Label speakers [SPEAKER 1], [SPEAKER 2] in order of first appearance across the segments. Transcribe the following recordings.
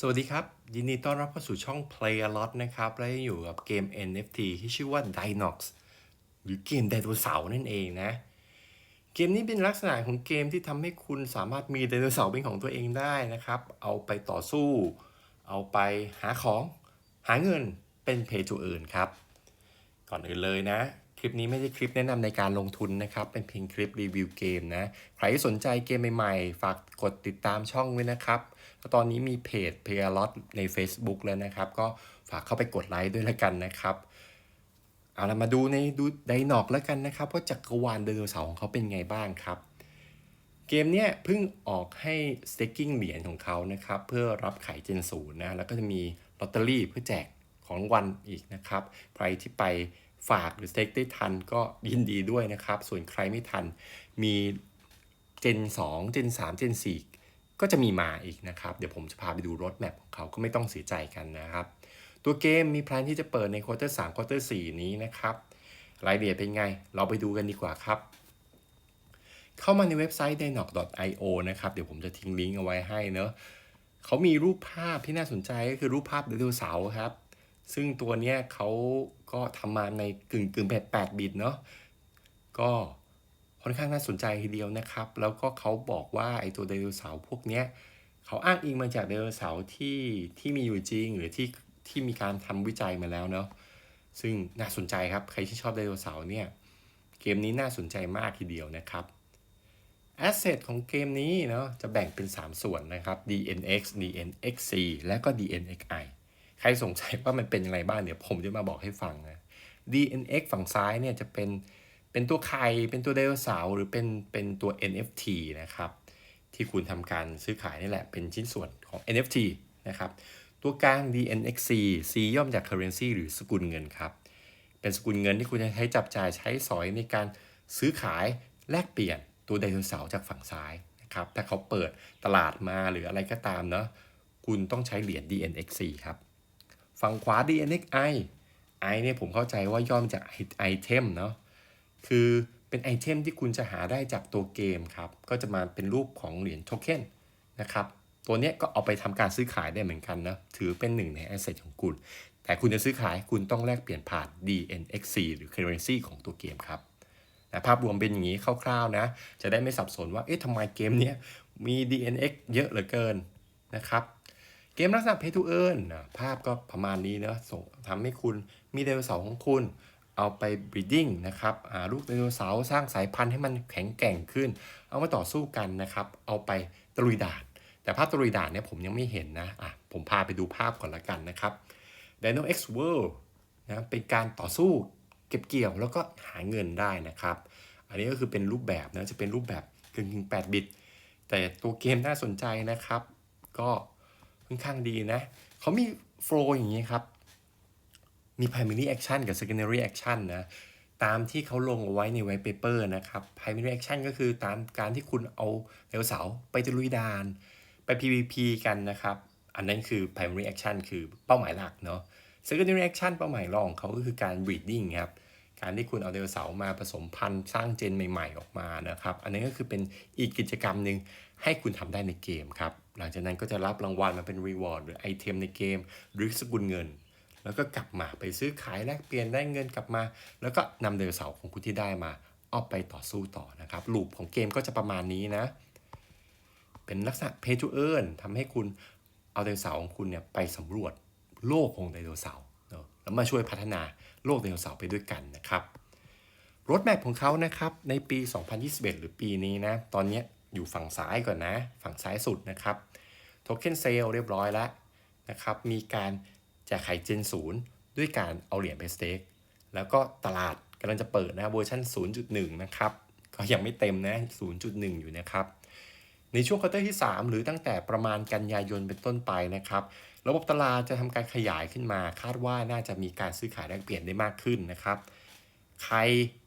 [SPEAKER 1] สวัสดีครับ ยินดีต้อนรับเข้าสู่ช่อง Play a Lot นะครับ และอยู่กับเกม NFT ที่ชื่อว่า Dinox หรือเกมไดโนเสาร์นั่นเองนะ เกมนี้เป็นลักษณะของเกมที่ทำให้คุณสามารถมีไดโนเสาร์เป็นของตัวเองได้นะครับ เอาไปต่อสู้ เอาไปหาของ หาเงินเป็น Pay to Earn ครับ ก่อนอื่นเลยนะ คลิปนี้ไม่ใช่คลิปแนะนำในการลงทุนนะครับ เป็นเพียงคลิปรีวิวเกมนะ ใครที่สนใจเกมใหม่ๆ ฝากกดติดตามช่องไว้นะครับ ตอนนี้มีเพจ p a y a l o t ใน Facebook แล้วนะครับ ก็ฝากเข้าไปกดไลค์ด้วยละกันนะครับเอาละมาดูในดูไดนอกแล้วกันนะครับว่าจักรวาลไดโนเสาร์ของเขาเป็นไงบ้างครับเกมเนี้ยเพิ่งออกให้ staking เหรียญของเขานะครับ เพื่อรับขายเจนศูนย์นะ แล้วก็จะมีลอตเตอรี่เพื่อแจกของวัลอีกนะครับ ใครที่ไปฝากหรือ stake ได้ทันก็ยินดีด้วยนะครับ ส่วนใครไม่ทันมีเจน 2 เจน 3 เจน 4 ก็จะมีมาอีกนะครับ เดี๋ยวผมจะพาไปดูรถแมพของเขาก็ไม่ต้องเสียใจกันนะครับ ตัวเกมมีแพลนที่จะเปิดในควอเตอร์3ควอเตอร์4นี้นะครับรายละเอียดเป็นไง เราไปดูกันดีกว่าครับ เข้ามาในเว็บไซต์ dinoc.io นะครับ เดี๋ยวผมจะทิ้งลิงก์เอาไว้ให้เนอะเขามีรูปภาพที่น่าสนใจก็คือรูปภาพไดโนเสาร์ครับ ซึ่งตัวเนี้ยเขาก็ทำมาในกึ่งกึ่งแบบ8บิตเนาะก็ ค่อนข้างน่าสนใจทีเดียวนะครับ แล้วก็เขาบอกว่าไอตัวไดโนเสาร์พวกเนี้ยเขาอ้างอิงมาจากไดโนเสาร์ที่ที่มีอยู่จริง หรือที่ที่มีการทำวิจัยมาแล้วเนาะซึ่งน่าสนใจครับ ใครที่ชอบไดโนเสาร์เนี่ยเกมนี้น่าสนใจมากทีเดียวนะครับแอสเซทของเกมนี้เนาะจะแบ่งเป็น 3 ส่วนนะครับ DNX DNXC และก็ DNXI ใครสงสัยว่ามันเป็นยังไงบ้างเดี๋ยวผมจะมาบอกให้ฟังนะ DNX ฝั่งซ้ายเนี่ยจะเป็น เป็นตัวไข่เป็นตัวไดโนเสาร์หรือเป็นเป็นตัว NFT นะครับ ที่คุณทำการซื้อขายนี่แหละ เป็นชิ้นส่วนของ NFT นะครับ ตัวกลาง DNXC C ย่อมจาก currency หรือสกุลเงินครับ เป็นสกุลเงินที่คุณจะใช้จับจ่ายใช้สอยในการซื้อขายแลกเปลี่ยนตัวไดโนเสาร์จากฝั่งซ้ายนะครับถ้าเขาเปิดตลาดมาหรืออะไรก็ตามเนาะคุณต้องใช้เหรียญ DNXC ครับฝั่งขวา DNXI I เนี่ยผมเข้าใจว่าย่อมาจากไอเทมเนาะ คือเป็นไอเทมที่คุณจะหาได้จากตัวเกมครับ ก็จะมาเป็นรูปของเหรียญโทเค็นนะครับ ตัวนี้ก็เอาไปทำการซื้อขายได้เหมือนกันนะ ถือเป็นหนึ่งในแอสเซทของคุณ แต่คุณจะซื้อขายคุณต้องแลกเปลี่ยนผ่าน DNXC หรือ currency ของตัวเกมครับแต่ภาพรวมเป็นอย่างนี้คร่าวๆนะ จะได้ไม่สับสนว่า เอ๊ะทำไมเกมนี้มี DNX เยอะเหลือเกินนะครับ เกมลักษณะ pay to earn นะภาพก็ประมาณนี้นะส่งทำให้คุณมีไดโนเสาร์ของคุณ เอาไป breeding นะครับหาลูกไดโนเสาร์สร้างสายพันธุ์ให้มันแข็งแกร่งขึ้น เอามาต่อสู้กันนะครับ เอาไปตะลุยดานแต่ภาพตะลุยดานเนี่ยผมยังไม่เห็นนะอะผมพาไปดูภาพก่อนละกันนะครับ Dino X World นะเป็นการต่อสู้เก็บเกี่ยวแล้วก็หาเงินได้นะครับ อันนี้ก็คือเป็นรูปแบบนะจะเป็นรูปแบบกึ่งๆ8บิต แต่ตัวเกมน่าสนใจนะครับ ก็ค่อนข้างดีนะเขามีโฟล์อย่างนี้ครับ มี primary action กับ secondary action นะ ตามที่เขาลงเอาไว้ใน white paper นะครับ primary action ก็คือตามการที่คุณเอาไดโนเสาร์ไปตะลุยดาน ไป PVP กันนะครับ อันนั้นคือ primary action คือเป้าหมายหลักเนาะ secondary action เป้าหมายรองเขาก็คือการ breeding ครับ การที่คุณเอาไดโนเสาร์มาผสมพันธุ์สร้างเจนใหม่ๆ ออกมานะครับ อันนี้ก็คือเป็นอีกกิจกรรมหนึ่งให้คุณทำได้ในเกมครับ หลังจากนั้นก็จะรับรางวัลมาเป็น reward หรือไอเทมในเกม หรือสกุลเงิน แล้วก็กลับมาไปซื้อขายแลกเปลี่ยนได้เงินกลับมา แล้วก็นำไดโนเสาร์ของคุณที่ได้มาเอาไปต่อสู้ต่อนะครับลูปของเกมก็จะประมาณนี้นะ เป็นลักษณะ pay to earn ทำให้คุณเอาไดโนเสาร์ของคุณเนี่ยไปสำรวจโลกของไดโนเสาร์เนอะแล้วมาช่วยพัฒนาโลกไดโนเสาร์ไปด้วยกันนะครับรถแมพของเขานะครับในปี 2021 หรือปีนี้นะ ตอนนี้อยู่ฝั่งซ้ายก่อนนะ ฝั่งซ้ายสุดนะครับโทเค็นเซลเรียบร้อยแล้วนะครับ มีการ แจกไข่เจนศูนย์ด้วยการเอาเหรียญไปสเต็กแล้วก็ตลาดกำลังจะเปิดนะเวอร์ชัน0.1 นะครับ ก็ยังไม่เต็มนะ 0.1 อยู่นะครับ ในช่วงควอเตอร์ที่ 3 หรือตั้งแต่ประมาณกันยายนเป็นต้นไปนะครับ ระบบตลาดจะทำการขยายขึ้นมา คาดว่าน่าจะมีการซื้อขายแลกเปลี่ยนได้มากขึ้นนะครับใคร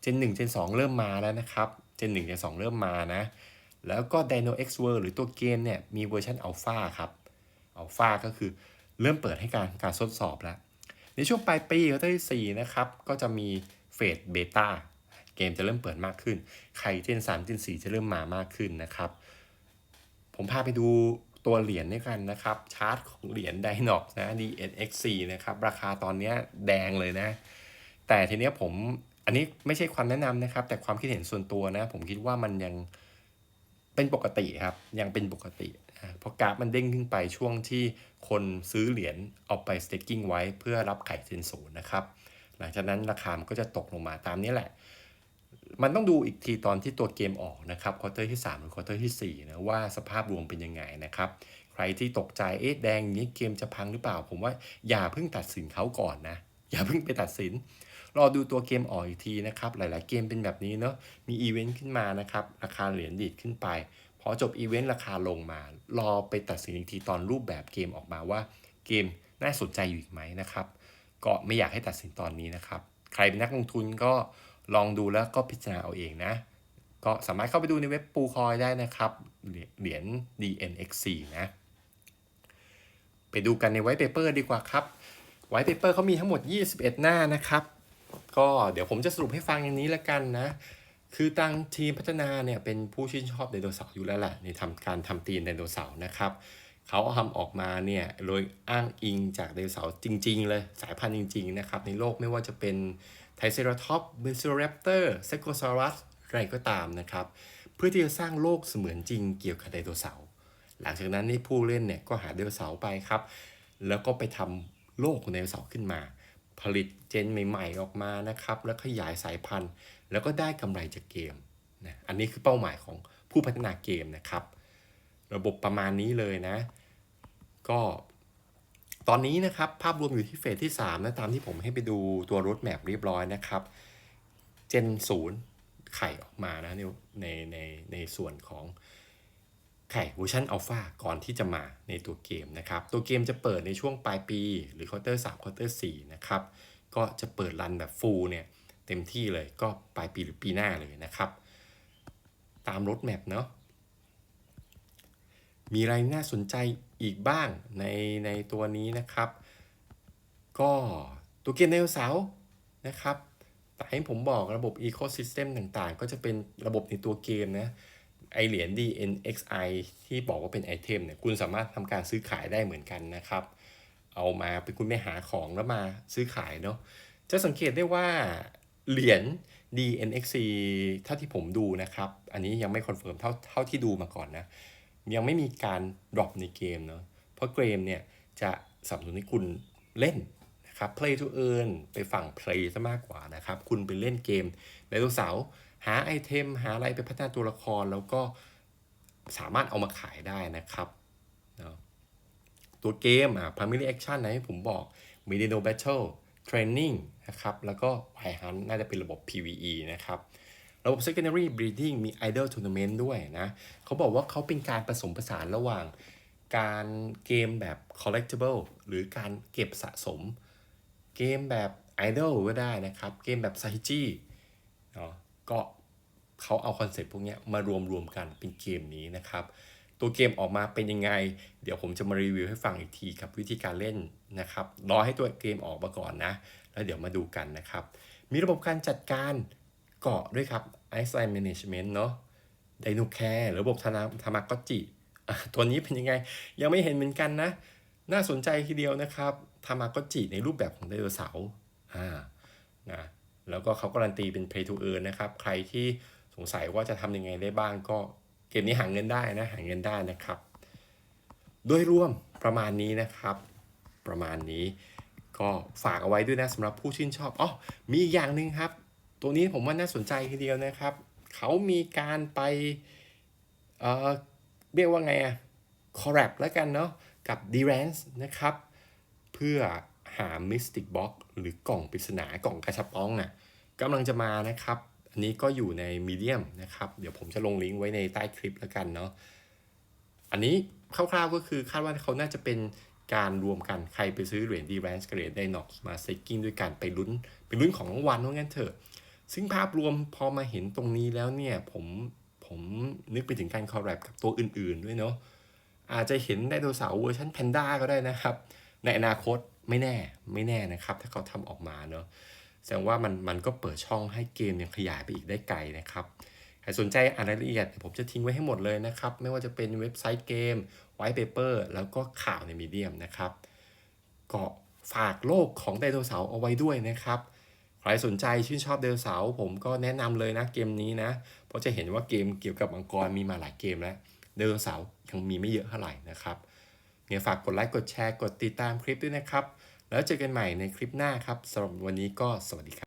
[SPEAKER 1] เจน1เจน2 เริ่มมาแล้วนะครับเจน1เจน2 เริ่มมานะ แล้วก็ Dino X World หรือตัวเกมเนี่ยมีเวอร์ชันอัลฟาครับอัลฟาก็คือ เริ่มเปิดให้การการทดสอบแล้ว ในช่วงปลายปีควอเตอร์ที่ 4 นะครับ ก็จะมีเฟสเบต้าเกมจะเริ่มเปิดมากขึ้น ใครเจน3เจน4 จะเริ่มมามากขึ้นนะครับ ผมพาไปดูตัวเหรียญด้วยกันนะครับ ชาร์ตของเหรียญ Dinox นะ DNXC นะครับ ราคาตอนนี้แดงเลยนะ แต่ทีเนี้ยผมอันนี้ไม่ใช่ความแนะนำนะครับ แต่ความคิดเห็นส่วนตัวนะ ผมคิดว่ามันยัง เป็นปกติครับยังเป็นปกติเพราะกราฟมันเด้งขึ้นไปช่วงที่คนซื้อเหรียญเอาไป staking ไว้เพื่อรับไข่เซนศูนย์นะครับ หลังจากนั้นราคามันก็จะตกลงมาตามนี้แหละ มันต้องดูอีกทีตอนที่ตัวเกมออกนะครับควอเตอร์ที่ 3 หรือควอเตอร์ที่4นะว่าสภาพรวมเป็นยังไงนะครับ ใครที่ตกใจเอ๊ะแดงนี้เกมจะพังหรือเปล่า ผมว่าอย่าเพิ่งตัดสินเขาก่อนนะอย่าเพิ่งไปตัดสิน รอดูตัวเกมออกอีกทีนะครับ หลายๆเกมเป็นแบบนี้เนาะ มีอีเวนต์ขึ้นมานะครับ ราคาเหรียญดีดขึ้นไป พอจบอีเวนต์ราคาลงมา รอไปตัดสินอีกทีตอนรูปแบบเกมออกมาว่า เกมน่าสนใจอยู่อีกไหมนะครับ ก็ไม่อยากให้ตัดสินตอนนี้นะครับ ใครเป็นนักลงทุนก็ลองดูแล้วก็พิจารณาเอาเองนะ ก็สามารถเข้าไปดูในเว็บปูคอยได้นะครับ เหรียญ DNXC นะ ไปดูกันในไวท์เปเปอร์ดีกว่าครับไวท์เปเปอร์เขามีทั้งหมด 21 หน้านะครับ ก็เดี๋ยวผมจะสรุปให้ฟังอย่างนี้ละกันนะคือตังทีมพัฒนาเนี่ยเป็นผู้ชื่นชอบไดโนเสาร์อยู่แล้วแหละในทำการทำตีนไดโนเสาร์นะครับเขาทำออกมาเนี่ยโดยอ้างอิงจากไดโนเสาร์จริง ๆ เลยสายพันธุ์จริง ๆ นะครับ ในโลกไม่ว่าจะเป็นไทเซราท็อปเบซิโรแรปเตอร์เซโกซอรัสอะไรก็ตามนะครับ เพื่อที่จะสร้างโลกเสมือนจริงเกี่ยวกับไดโนเสาร์หลังจากนั้นนี่ผู้เล่นเนี่ยก็หาไดโนเสาร์ไปครับ แล้วก็ไปทำโลกของไดโนเสาร์ขึ้นมา ผลิตเจนใหม่ๆออกมานะครับ แล้วขยายสายพันธุ์ แล้วก็ได้กำไรจากเกมนะอันนี้คือเป้าหมายของผู้พัฒนาเกมนะครับ ระบบประมาณนี้เลยนะ ก็ตอนนี้นะครับ ภาพรวมอยู่ที่เฟสที่3นะตามที่ผมให้ไปดูตัวรถแมพเรียบร้อยนะครับเจนศูนย์ไข่ออกมานะในในในในส่วนของ ไข่เวอร์ชันอัลฟาก่อนที่จะมาในตัวเกมนะครับ ตัวเกมจะเปิดในช่วงปลายปี หรือควอเตอร์3ควอเตอร์4นะครับ ก็จะเปิดรันแบบฟูลเนี่ยเต็มที่เลยก็ปลายปีหรือปีหน้าเลยนะครับ ตามรถแมพเนาะมีอะไรน่าสนใจอีกบ้างในในตัวนี้นะครับ ก็ตัวเกมไดโนเสาร์นะครับแต่ให้ผมบอกระบบ Ecosystem ต่างๆ ก็จะเป็นระบบในตัวเกมนะ ไอเหรียญ DNXI ที่บอกว่าเป็นไอเทมเนี่ยคุณสามารถทำการซื้อขายได้เหมือนกันนะครับ เอามาเป็นคุณไปหาของแล้วมาซื้อขายเนาะจะสังเกตได้ว่าเหรียญ DNXC เท่าที่ผมดูนะครับ อันนี้ยังไม่คอนเฟิร์มเท่าเท่าที่ดูมาก่อนนะ ยังไม่มีการดรอปในเกมเนาะเพราะเกมเนี่ยจะสนับสนุนให้คุณเล่นนะครับ play to earn ไปฝั่ง play ซะมากกว่านะครับ คุณไปเล่นเกมไดโนเสาร์ หาไอเทมหาอะไรไปพัฒนาตัวละครแล้วก็สามารถเอามาขายได้นะครับนะตัวเกมอะ primary action นะที่ผมบอกมี Dino Battle Training นะครับ แล้วก็ Wild Hunt น่าจะเป็นระบบ PVE นะครับ ระบบ secondary breeding มี idle tournament ด้วยนะ เขาบอกว่าเขาเป็นการผสมผสานระหว่างการเกมแบบ collectible หรือการเก็บสะสม เกมแบบ idle ก็ได้นะครับ เกมแบบ s a i j i เนาะ ก็เขาเอาคอนเซ็ปต์พวกนี้มารวมรวมกันเป็นเกมนี้นะครับ ตัวเกมออกมาเป็นยังไง เดี๋ยวผมจะมารีวิวให้ฟังอีกทีกับวิธีการเล่นนะครับรอให้ตัวเกมออกมาก่อนนะ แล้วเดี๋ยวมาดูกันนะครับ มีระบบการจัดการเกาะด้วยครับ Iceland Management เนาะ Dino Care หรือระบบธนาธามากอจิตัวนี้เป็นยังไงยังไม่เห็นเหมือนกันนะ น่าสนใจทีเดียวนะครับทามากอจิในรูปแบบของไดโนเสาร์อ่านะ แล้วก็เขาการันตีเป็น Play to Earn นะครับ ใครที่สงสัยว่าจะทำยังไงได้บ้างก็เกมนี้หาเงินได้นะ หาเงินได้นะครับโดยรวมประมาณนี้นะครับ ประมาณนี้ก็ฝากเอาไว้ด้วยนะสำหรับผู้ชื่นชอบอ๋อมีอีกอย่างหนึ่งครับ ตัวนี้ผมว่าน่าสนใจทีเดียวนะครับ เขามีการไปเอ่อเรียกว่าไงอะคอร์รัปแล้วกันเนาะกับ d r a n c e นะครับ เพื่อ หา Mystic Box หรือกล่องปริศนากล่องกระชับป้องอะกำลังจะมานะครับ อันนี้ก็อยู่ในมีเดียมนะครับ เดี๋ยวผมจะลงลิงก์ไว้ในใต้คลิปแล้วกันเนาะอันนี้คร่าวๆก็คือคาดว่าเขาน่าจะเป็นการรวมกันใครไปซื้อเหรียญดีแรนส์กับเหรียญไดนอกมาเซกกิ้งด้วยกันไปลุ้นไปลุ้นของรางวัลว่างั้นเถอะ ซึ่งภาพรวมพอมาเห็นตรงนี้แล้วเนี่ยผมผมนึกไปถึงการคอลแลบกับตัวอื่นๆด้วยเนาะอาจจะเห็นไดโนเสาร์เวอร์ชันแพนด้าก็ได้นะครับ ในอนาคต ไม่แน่ไม่แน่นะครับ ถ้าเขาทำออกมาเนาะแสดงว่ามันมันก็เปิดช่องให้เกมเนี่ยขยายไปอีกได้ไกลนะครับใครสนใจอ่านรายละเอียด ผมจะทิ้งไว้ให้หมดเลยนะครับ ไม่ว่าจะเป็นเว็บไซต์เกมไวท์เปเปอร์แล้วก็ข่าวในมีเดียมนะครับก็ฝากโลกของไดโนเสาร์เอาไว้ด้วยนะครับ ใครสนใจชื่นชอบไดโนเสาร์ผมก็แนะนำเลยนะเกมนี้นะ เพราะจะเห็นว่าเกมเกี่ยวกับมังกรมีมาหลายเกมแล้วไดโนเสาร์ยังมีไม่เยอะเท่าไหร่นะครับ เนี่ยฝากกดไลค์กดแชร์กดติดตามคลิปด้วยนะครับ แล้วเจอกันใหม่ในคลิปหน้าครับสำหรับวันนี้ก็สวัสดีครับ